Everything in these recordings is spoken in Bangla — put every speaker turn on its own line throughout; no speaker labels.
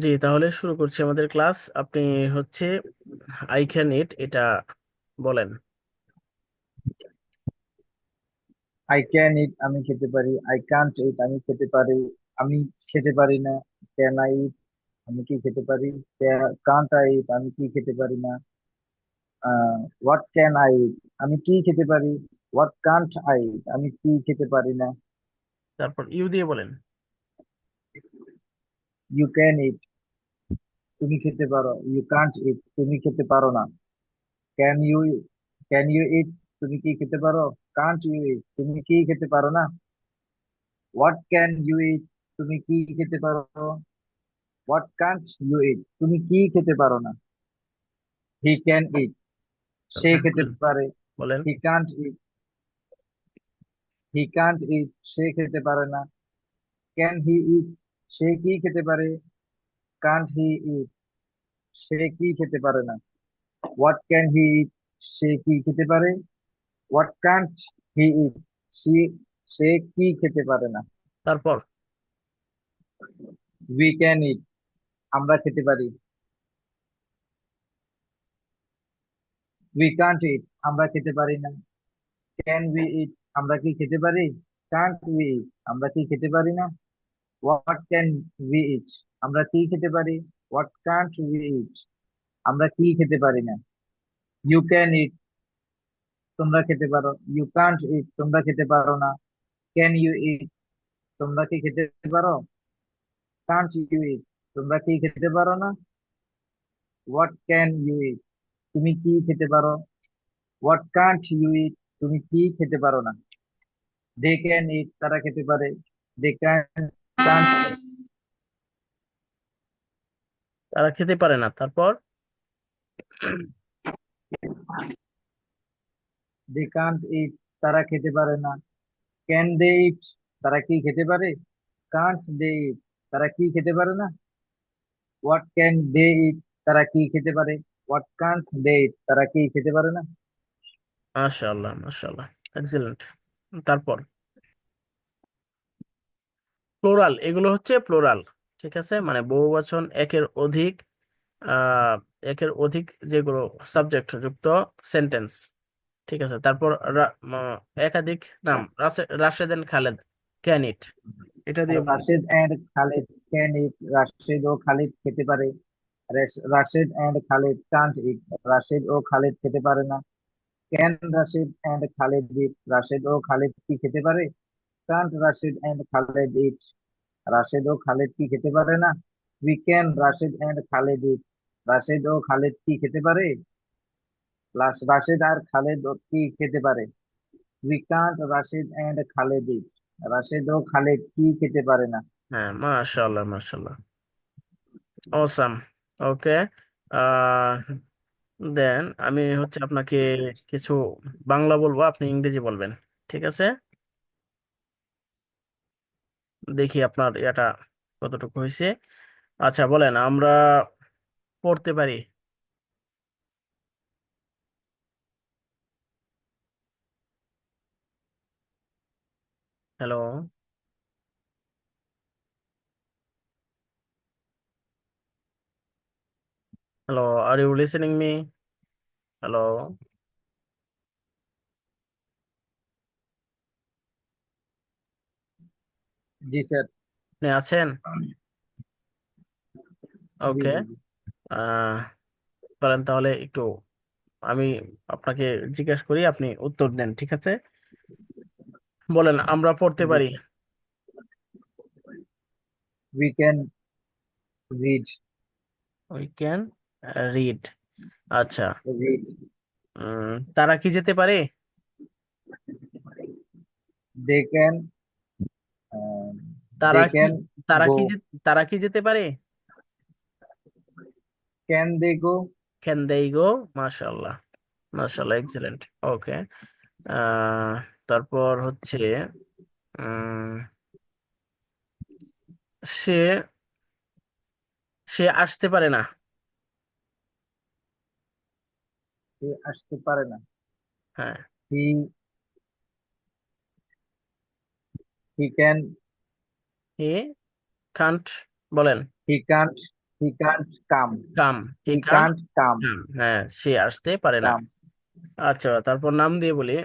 জি তাহলে শুরু করছি আমাদের ক্লাস। আপনি হচ্ছে আই ক্যান ইট এটা বলেন।
আই ক্যান ইট আমি খেতে পারি। আই কান্ট ইট আমি খেতে পারি। আমি খেতে পারি না। ক্যান আই ইট আমি কি খেতে পারি? কান্ট আই ইট আমি কি খেতে পারি না? হোয়াট ক্যান আই ইট আমি কি খেতে পারি? হোয়াট কান্ট আই ইট আমি কি খেতে পারি না?
তারপর ইউ দিয়ে বলেন।
ইউ ক্যান ইট তুমি খেতে পারো। ইউ কান্ট ইট তুমি খেতে পারো না। Can you can you eat তুমি কি খেতে পারো? কান্ট ইউ ইট তুমি কি খেতে পারো না? হোয়াট ক্যান ইউ ইট তুমি কি খেতে পারো? হোয়াট কান্ট ইউ ইট তুমি কি খেতে পারো না? হি ক্যান ইট সে
তারপর
খেতে
বলেন
পারে।
বলেন।
He Kant it he Kant ইট সে খেতে পারে না। ক্যান হি ইট সে কি খেতে পারে কান্ট হি ইট সে কি খেতে পারে না হোয়াট ক্যান হি ইট সে কি খেতে পারে হোয়াট কান্ট হি ইট সে সে কি খেতে পারে না
তারপর?
উই ক্যান ইট আমরা খেতে পারি। উই কান্ট ইট আমরা খেতে পারি না। ক্যান উই ইট আমরা কি খেতে পারি? কান্ট উই ইট আমরা কি খেতে পারি না? হোয়াট ক্যান উই ইট আমরা কি খেতে পারি? হোয়াট কান্ট উই ইট আমরা কি খেতে পারি না? ইউ ক্যান ইট তোমরা খেতে পারো। ইউ কান্ট ইট তোমরা খেতে পারো না। ক্যান ইউ ইট তোমরা কি খেতে পারো? কান্ট ইউ ইট তোমরা কি খেতে পারো না? হোয়াট ক্যান ইউ ইট তুমি কি খেতে পারো? হোয়াট কান্ট ইউ ইট তুমি কি খেতে পারো না? দে ক্যান ইট তারা খেতে পারে। দে ক্যান
তারা খেতে পারে না। তারপর?
দে কান্ট ইট তারা খেতে পারে না। ক্যান দে ইট তারা কি খেতে পারে? কান্ট দে ইট তারা কি খেতে পারে না? হোয়াট ক্যান দে ইট তারা কি খেতে পারে? হোয়াট কান্ট দে ইট তারা কি খেতে পারে না?
মাশাআল্লাহ মাশাআল্লাহ। এক্সিলেন্ট তারপর? প্লোরাল এগুলো হচ্ছে প্লোরাল ঠিক আছে? মানে বহুবচন একের অধিক আহ একের অধিক যেগুলো সাবজেক্ট যুক্ত সেন্টেন্স ঠিক আছে? তারপর একাধিক নাম রাশে- Rashed and Khaled can eat এটা দিয়ে।
Rashed and Khalid can eat Rashed ও খালিদ খেতে পারে। রেশ- Rashed and Khalid can't eat Rashed ও খালিদ খেতে পারে না। Can Rashed and Khalid eat Rashed ও খালিদ কি খেতে পারে? Can't Rashed and Khalid eat Rashed ও খালিদ কি খেতে পারে না? We can Rashed and Khalid eat Rashed ও খালিদ কি খেতে পারে? রাশেদ আর খালেদ কি খেতে পারে? We can't Rashed and Khaled eat Rashed ও খালেদ কি খেতে পারে না?
হ্যাঁ মাশাআল্লাহ মাশাআল্লাহ। অসাম ওকে দেন আমি হচ্ছে আপনাকে কিছু বাংলা বলব, আপনি ইংরেজি বলবেন। ঠিক আছে? দেখি আপনার এটা কতটুকু হয়েছে আচ্ছা বলেন, আমরা পড়তে পারি। Hello. Hello are you listening me hello.
G sir.
আপনি আছেন? ওকে। আহ বলেন তাহলে একটু আমি আপনাকে জিজ্ঞেস করি আপনি উত্তর দেন ঠিক আছে? বলেন আমরা পড়তে পারি।
We can read
we can read আচ্ছা।
রিড
উম, তারা কি যেতে পারে?
দে ক্যান
তারা কি
ক্যান
তারা কি যে- তারা কি যেতে পারে?
Can they go.
ক্যান দেই গো মাশাআল্লাহ মাশাআল্লাহ এক্সিলেন্ট ওকে তারপর হচ্ছে উম, সে সে আসতে পারে না।
সে আসতে পারে না।
হ্যাঁ।
হি হি ক্যান
হি কান্ট বলেন।
He can't
he can't
come
come
he can't
come হ্যাঁ সে আসতে পারে না।
কাম
আচ্ছা তারপর নাম দিয়ে বলি।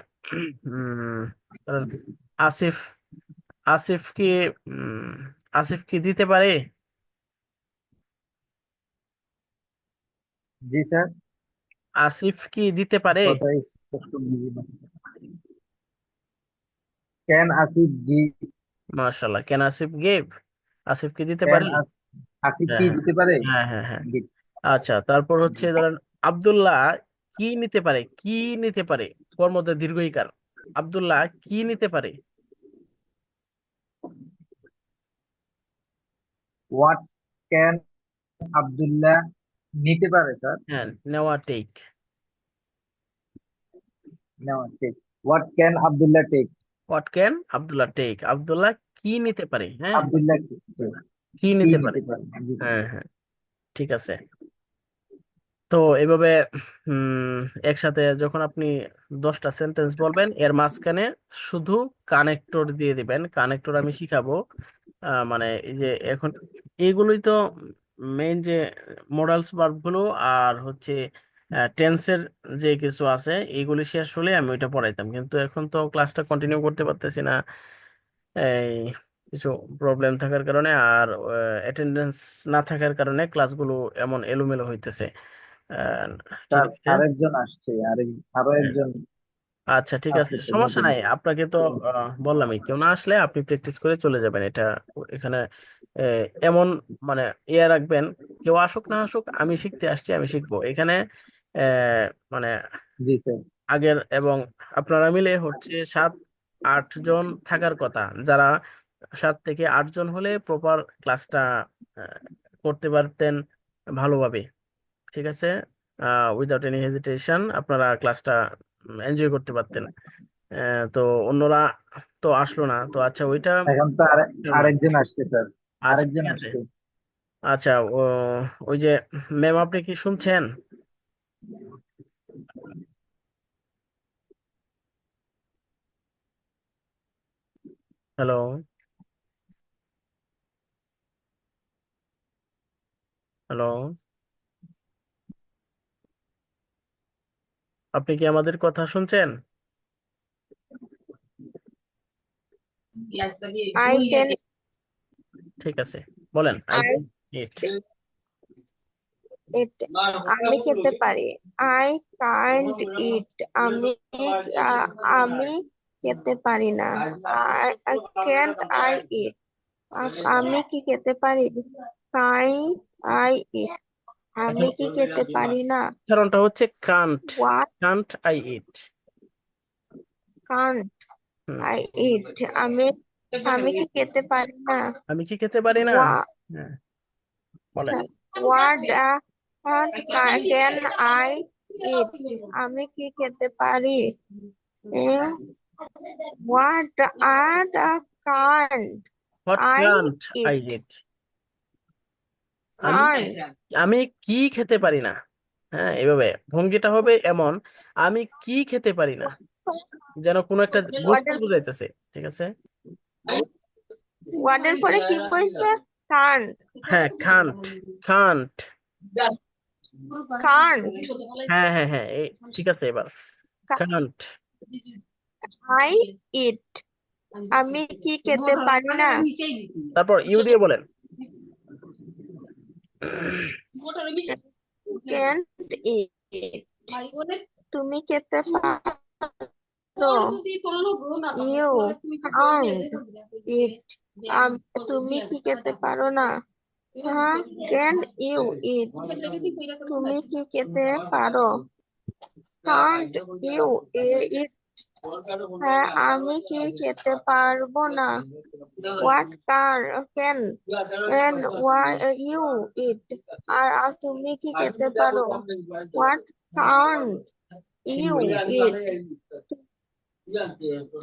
আসিফ আসিফ কি আসিফ কি দিতে পারে?
জি স্যার।
আসিফ কি দিতে পারে
কথা স্পষ্ট বুঝি না ক্যান আসিফ গি
মাশাল্লাহ কেন আসিফ গেভ আসিফ কি দিতে
ক্যান
পারে?
আসিফ কি
হ্যাঁ।
দিতে পারে?
হ্যাঁ হ্যাঁ হ্যাঁ। আচ্ছা তারপর হচ্ছে ধরেন আব্দুল্লাহ কি নিতে পারে? কি নিতে পারে? ওর মধ্যে দীর্ঘ ইকার আব্দুল্লাহ কি নিতে পারে?
হোয়াট ক্যান আব্দুল্লাহ নিতে পারে স্যার
হ্যাঁ নেওয়া টেক
নেওয়া ঠিক what can Abdullah take
what can Abdullah take Abdullah কি নিতে পারে? হ্যাঁ?
আব্দুল্লাহ কি
নিতে পারে? হ্যাঁ হ্যাঁ। ঠিক আছে। তো এভাবে একসাথে যখন আপনি দশটা সেন্টেন্স বলবেন এর মাঝখানে শুধু কানেক্টর দিয়ে দিবেন। কানেক্টর আমি শিখাবো। আহ, মানে এই যে এখন এগুলোই তো মেইন যে মোডালস ভার্বগুলো আর হচ্ছে টেন্সের যে কিছু আছে এইগুলি শেষ হলে আমি ওইটা পড়াইতাম। কিন্তু এখন তো ক্লাসটা কন্টিনিউ করতে পারতেছি না। এই কিছু প্রবলেম থাকার কারণে আর অ্যাটেন্ডেন্স না থাকার কারণে ক্লাসগুলো এমন এলোমেলো হইতেছে।
আরেকজন আসছে আরেক আরও
হ্যাঁ।
একজন
আচ্ছা ঠিক আছে। সমস্যা নাই আপনাকে তো বললামই কেউ না আসলে আপনি প্র্যাকটিস করে চলে যাবেন। এটা এখানে এমন মানে ইয়ে রাখবেন কেউ আসুক না আসুক আমি শিখতে আসছি আমি শিখব। এখানে মানে
জি স্যার।
আগের এবং আপনারা মিলে হচ্ছে সাত আট জন থাকার কথা। যারা সাত থেকে আট জন হলে প্রপার ক্লাসটা করতে পারতেন ভালোভাবে। ঠিক আছে? উইদাউট এনি হেজিটেশন আপনারা ক্লাসটা এনজয় করতে পারতেন। তো অন্যরা তো আসলো না। তো আচ্ছা ওইটা
এখন তো। আরেকজন আসছে স্যার।
আচ্ছা
আরেকজন আসছে।
আচ্ছা ওই যে ম্যাম আপনি কি শুনছেন? হ্যালো। হ্যালো। আপনি কি আমাদের কথা শুনছেন? ঠিক আছে বলেন
আমি খেতে পারি। আই can't ইট আমি আমি খেতে পারি না। I can't I আমি কি খেতে পারি? Can I eat? আমি কি খেতে পারি না?
কারণটা হচ্ছে can't can't I
eat
hmm.
I eat? আমি আমি কি খেতে পারি না?
আমি কি খেতে পারি না? হ্যাঁ বলেন।
Ca- can I eat? আমি কি খেতে পারি? What are the can't
what
I
I
eat?
Eat আমি
Can't
আমি কি খেতে পারি না? হ্যাঁ এভাবে। ভঙ্গিটা হবে এমন আমি কি খেতে পারি না? যেন কোনো একটা বস্তু বুঝাইতেছে ঠিক আছে?
What এর পরে কি কইছে? Can't
হ্যাঁ কান্ট কান্ট
can't
হ্যাঁ হ্যাঁ হ্যাঁ এই ঠিক আছে এবার। Can't
I eat? আমি কি খেতে পারি না?
তারপর ইউ দিয়ে বলেন
Can't eat. তুমি খেতে পারো? You can't eat. আম- তুমি কি খেতে পারো না? হ্যাঁ, can you eat? তুমি কি খেতে পারো? Can't you eat? হ্যাঁ, আমি কি খেতে পারব না? Can can and why you eat? আর তুমি কি খেতে পারো? What can't you eat?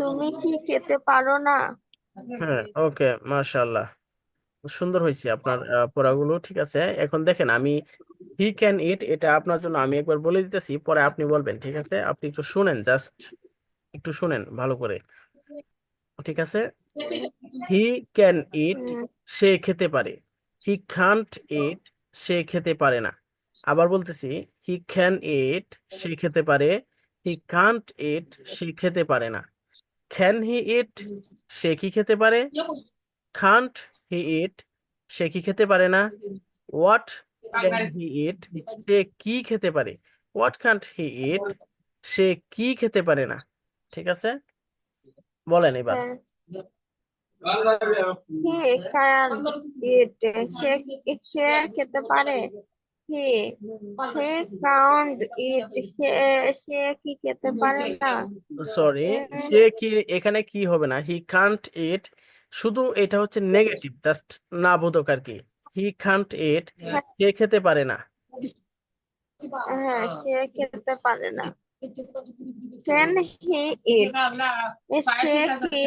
তুমি কি খেতে পারো না?
হ্যাঁ ওকে মাশাআল্লাহ সুন্দর হয়েছে আপনার পড়াগুলো ঠিক আছে এখন দেখেন আমি হি ক্যান ইট এটা আপনার জন্য আমি একবার বলে দিতেছি পরে আপনি বলবেন ঠিক আছে আপনি একটু শুনেন জাস্ট একটু শুনেন ভালো করে। ঠিক আছে? হি ক্যান ইট সে খেতে পারে। হি কান্ট ইট সে খেতে পারে না। আবার বলতেছি হি ক্যান ইট সে খেতে পারে। হি কান্ট ইট সে খেতে পারে না। ক্যান হি ইট সে কি খেতে পারে? কান্ট হি ইট সে কি খেতে পারে না? হোয়াট ক্যান হি ইট সে কি খেতে পারে? হোয়াট কান্ট হি ইট সে কি খেতে পারে না? ঠিক আছে? বলেন এবার।
হ্যাঁ। সে খেতে পারে? হি হি কাউন্ট ইট সে সে কি খেতে পারে না?
সরি সে কি এখানে কি হবে না? হি কান্ট ইট শুধু এটা হচ্ছে নেগেটিভ জাস্ট না বোধক আর কি। হি কান্ট ইট সে খেতে পারে না।
হ্যাঁ সে খেতে পারে না। ক্যান হি ইট সে কি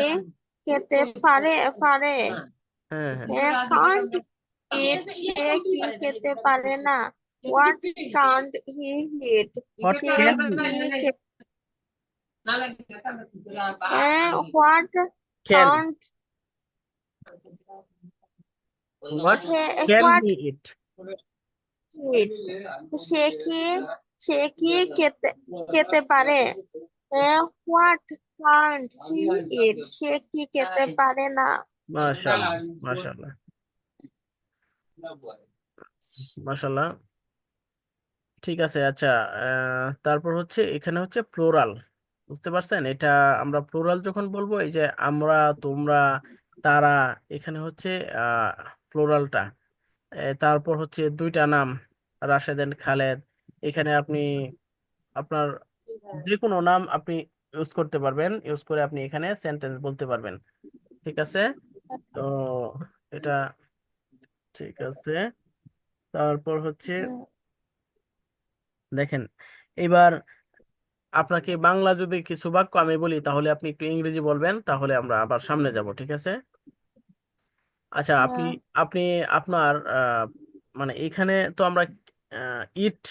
খেতে পারে পারে
হ্যাঁ হ্যাঁ
হে কাউন্ট ইট সে কি খেতে পারে না what count he eat
what
say
can
কি খে- হ্যাঁ what
can
count
what
he
can
what
he eat
eat সে কি খেতে খেতে পারে? হোয়াট কাউন্ট হি ইট সে কি খেতে পারে না?
মাশাআল্লাহ মাশাআল্লাহ। মাশাআল্লাহ। ঠিক আছে আচ্ছা তারপর হচ্ছে এখানে হচ্ছে প্লোরাল বুঝতে পারছেন? এটা আমরা প্লোরাল যখন বলব, এই যে আমরা, তোমরা, তারা, এখানে হচ্ছে প্লোরালটা তারপর হচ্ছে দুইটা নাম, রাশেদ খালেদ। এখানে আপনি আপনার যে কোনো নাম আপনি ইউজ করতে পারবেন ইউজ করে আপনি এখানে সেন্টেন্স বলতে পারবেন। ঠিক আছে? তো এটা ঠিক আছে। তারপর হচ্ছে দেখেন এবার আপনাকে বাংলা যদি কিছু বাক্য আমি বলি তাহলে আপনি একটু ইংরেজি বলবেন তাহলে আমরা আবার সামনে যাব ঠিক আছে? আচ্ছা আপনি
হ্যাঁ।
আপনি আপনার আহ, মানে এখানে তো আমরা ইট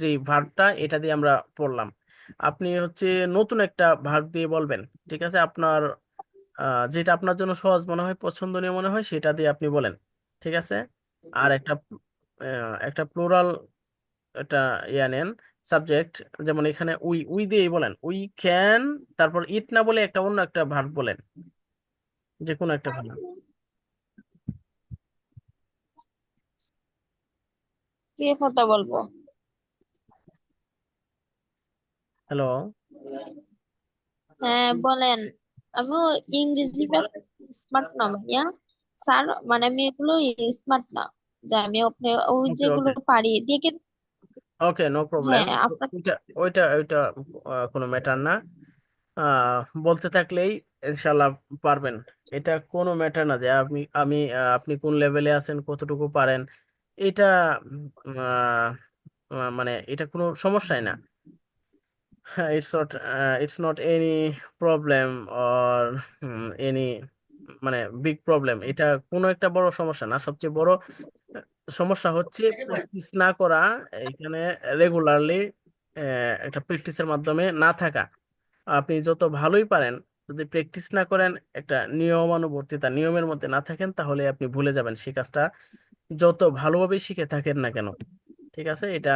যে ভার্বটা এটা দিয়ে আমরা পড়লাম। আপনি হচ্ছে নতুন একটা ভার্ব দিয়ে বলবেন, ঠিক আছে? আপনার যেটা আপনার জন্য সহজ মনে হয়, পছন্দনীয় মনে হয়, সেটা দিয়ে আপনি বলেন, ঠিক আছে? আর একটা একটা প্লুরাল একটা ইয়া নেন সাবজেক্ট যেমন এখানে উই উই দিয়েই বলেন। উই ক্যান তারপর ইট না বলে একটা অন্য একটা ভার্ব বলেন যে কোনো একটা ভার্ব
কি কথা বলব?
হ্যালো
হ্যাঁ বলেন। আমি ইংরেজি স্মার্ট না ভাইয়া? স্যার মানে আমি এগুলো স্মার্ট না। যে আমি আপনি ওই
ওকে
যেগুলো পারি দেখে
ওকে নো প্রবলেম
হ্যাঁ আপনার
ওইটা ওইটা ওইটা কোনো ম্যাটার না। বলতে থাকলেই ইনশাল্লাহ পারবেন। এটা কোনো ম্যাটার না যে আপনি আমি আপনি কোন লেভেলে আছেন কতটুকু পারেন। এটা মানে এটা কোনো সমস্যাই না। It's not it's not any problem or any মানে বিগ প্রবলেম এটা কোনো একটা বড় সমস্যা না। সবচেয়ে বড় সমস্যা হচ্ছে প্র্যাকটিস না করা, এখানে রেগুলারলি একটা প্র্যাকটিসের মাধ্যমে না থাকা। আপনি যত ভালোই পারেন যদি প্র্যাকটিস না করেন, একটা নিয়মানুবর্তিতা, নিয়মের মধ্যে না থাকেন, তাহলে আপনি ভুলে যাবেন সেই কাজটা। যত ভালোভাবে শিখে থাকেন না কেন, ঠিক আছে? এটা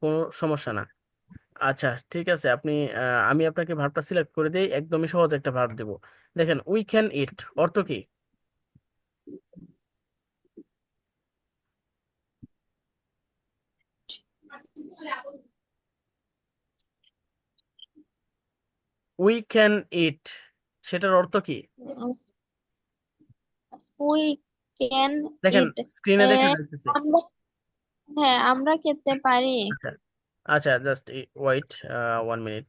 কোনো সমস্যা না। আচ্ছা ঠিক আছে, আপনি আমি আপনাকে ভার্বটা সিলেক্ট করে দিই, একদমই সহজ একটা ভার্ব দেব। দেখেন উই ক্যান ইট অর্থ কি? উই ক্যান ইট সেটার অর্থ কি?
উই ক্যান
দেখেন
ইট
স্ক্রিনে দেখা যাচ্ছে
আমরা হ্যাঁ আমরা খেতে পারি।
আচ্ছা just wait one minute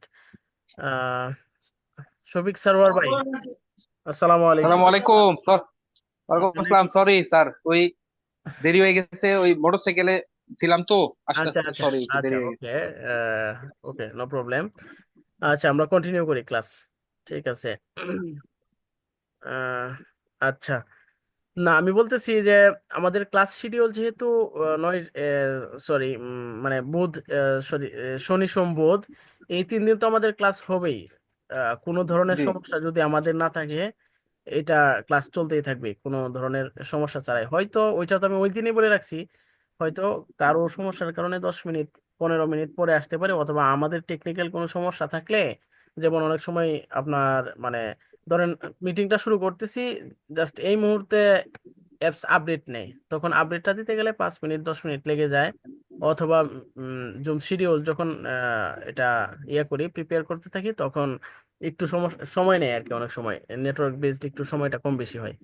Shafiq Sarwar ভাই আসসালামু আলাইকুম।
আসসালামু আলাইকুম স্যার। ওয়ালাইকুম আসসালাম সরি স্যার ওই দেরি হয়ে গেছে ওই মোটরসাইকেলে ছিলাম তো আসতে
আচ্ছা
আসতে
আচ্ছা
সরি
আচ্ছা
দেরি হয়ে গেছে।
ওকে ওকে নো প্রবলেম আচ্ছা আমরা কন্টিনিউ করি ক্লাস ঠিক আছে। আচ্ছা। না আমি বলতেছি যে আমাদের ক্লাস শিডিউল যেহেতু নয় সরি মানে বুধ সরি শনি সোম বুধ এই তিন দিন তো আমাদের ক্লাস হবেই। কোনো ধরনের সমস্যা যদি আমাদের না থাকে এটা ক্লাস চলতেই থাকবে। কোনো ধরনের সমস্যা ছাড়াই। হয়তো ওইটা তো আমি ওই দিনই বলে রাখছি। হয়তো কারও সমস্যার কারণে দশ মিনিট পনেরো মিনিট পরে আসতে পারে অথবা আমাদের টেকনিক্যাল কোনো সমস্যা থাকলে যেমন অনেক সময় আপনার মানে ধরেন মিটিংটা শুরু করতেছি জাস্ট এই মুহূর্তে অ্যাপস আপডেট নেই। তখন আপডেটটা দিতে গেলে পাঁচ মিনিট দশ মিনিট লেগে যায়। অথবা জুম শিডিউল যখন এটা ইয়ে করি প্রিপেয়ার করতে থাকি তখন একটু সময় নেয় আর কি অনেক সময়। নেটওয়ার্ক বেসড একটু সময়টা কম বেশি হয়।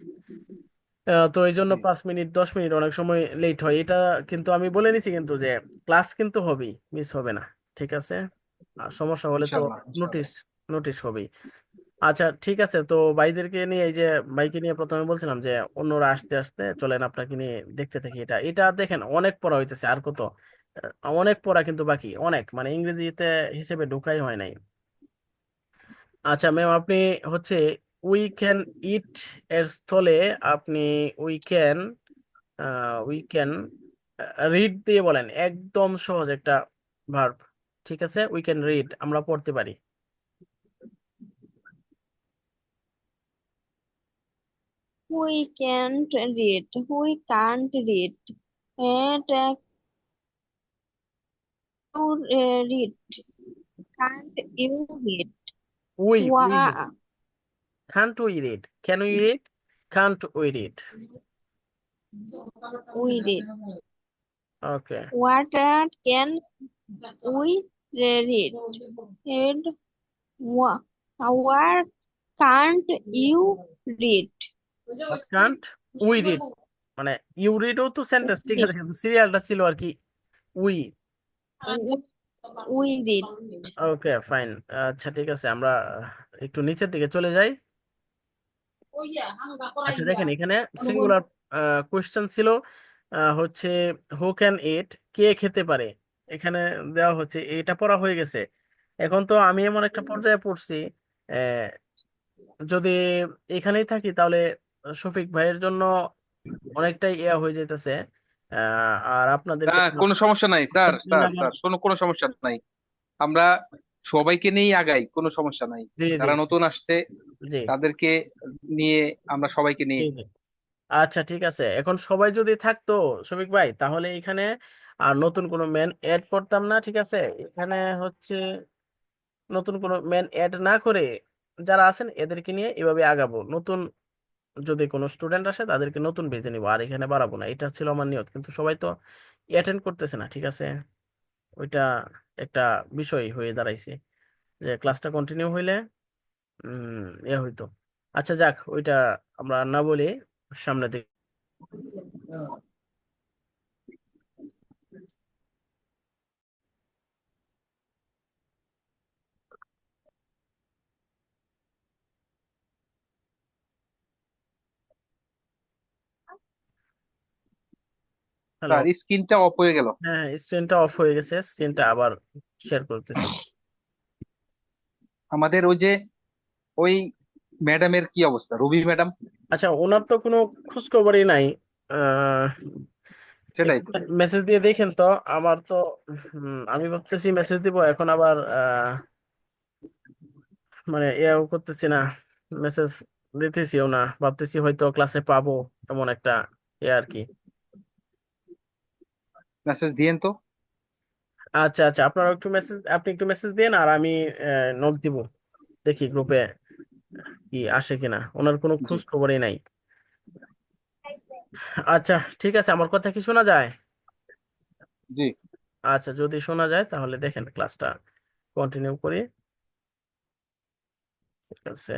তো এই জন্য পাঁচ মিনিট দশ মিনিট অনেক সময় লেট হয়। এটা কিন্তু আমি বলে নিছি কিন্তু যে ক্লাস কিন্তু হবেই মিস হবে না। ঠিক আছে? সমস্যা হলে তো নোটিশ নোটিশ হবেই। আচ্ছা ঠিক আছে তো ভাইদেরকে নিয়ে এই যে ভাইকে নিয়ে প্রথমে বলছিলাম যে অন্যরা আসতে আসতে চলেন আপনাকে নিয়ে দেখতে থাকি এটা। এটা দেখেন অনেক পড়া হইতেছে আর কত? অনেক পড়া কিন্তু বাকি অনেক। মানে ইংরেজিতে হিসেবে ঢুকাই হয় নাই। আচ্ছা ম্যাম আপনি হচ্ছে উই ক্যান ইট এর স্থলে আপনি we can we can read দিয়ে বলেন। একদম সহজ একটা ভার্ব ঠিক আছে উই ক্যান রিড আমরা পড়তে পারি
We can't read. We can't read. And uh, you uh, read. Can't you read?
We we
Wa
can't we read can we read can't we read
we read.
okay
What uh, can we read? And what, what can't you read?
what can't we read মানে ইউ রিডও তো সেন্টেন্স ঠিক আছে কিন্তু সিরিয়ালটা ছিল আর কি we
We read.
Okay fine আচ্ছা ঠিক আছে আমরা একটু নিচের দিকে চলে যাই আচ্ছা দেখেন এখানে সিঙ্গুলার কোয়েশ্চেন ছিল হচ্ছে হু ক্যান ইট কে খেতে পারে এখানে দেওয়া হচ্ছে এটা পড়া হয়ে গেছে। এখন তো আমি এমন একটা পর্যায়ে পড়ছি যদি এখানেই থাকি তাহলে শফিক ভাইয়ের জন্য অনেকটাই ইয়া হয়ে যেতেছে আর আপনাদেরকে
হ্যাঁ কোনো সমস্যা নাই স্যার স্যার স্যার শোনো কোনো সমস্যা নাই। আমরা সবাইকে নিয়েই আগাই কোনো সমস্যা নাই।
জি জি।
যারা নতুন আসছে
জি।
তাদেরকে নিয়ে আমরা সবাইকে নিয়ে।
আচ্ছা ঠিক আছে। এখন সবাই যদি থাকতো শফিক ভাই তাহলে এখানে আর নতুন কোনো ম্যান অ্যাড করতাম না, ঠিক আছে? এখানে হচ্ছে নতুন কোনো ম্যান অ্যাড না করে যারা আছেন, এদেরকে নিয়ে এভাবে আগাবো। নতুন যদি কোনো স্টুডেন্ট আসে, তাদেরকে নতুন বেছে নিবো, আর এখানে বাড়াবো না। এটা ছিল আমার নিয়ত, কিন্তু সবাই তো অ্যাটেন্ড করতেছে না, ঠিক আছে? ওইটা একটা বিষয় হয়ে দাঁড়াইছে যে ক্লাসটা কন্টিনিউ হইলে, উম, এ হইতো। আচ্ছা যাক, ওইটা আমরা না বলি সামনে দিকে হ্যালো।
স্যার স্ক্রিনটা অফ হয়ে গেল।
হ্যাঁ স্ক্রিনটা অফ হয়ে গেছে স্ক্রিনটা আবার শেয়ার করতেছি।
আমাদের ওই যে ওই ম্যাডামের কি অবস্থা? রবি ম্যাডাম
আচ্ছা ওনার তো কোনো খোঁজ খবরই নাই
সেটাই। তো
মেসেজ দিয়ে দেখেন তো আমার তো আমি ভাবতেছি মেসেজ দিব এখন আবার মানে ইয়েও করতেছি না। মেসেজ দিতেছিও না ভাবতেছি হয়তো ক্লাসে পাবো এমন একটা ইয়ে আর কি।
মেসেজ দিয়েন তো।
আচ্ছা আচ্ছা আপনারা একটু মেসেজ আপনি একটু মেসেজ দিন আর আমি নোট দিব। দেখি গ্রুপে কি আসে কিনা। ওনার কোনো খোঁজ খবরই নাই। আচ্ছা ঠিক আছে আমার কথা কি শোনা যায়?
জি।
আচ্ছা যদি শোনা যায় তাহলে দেখেন ক্লাসটা কন্টিনিউ করি। ঠিক আছে।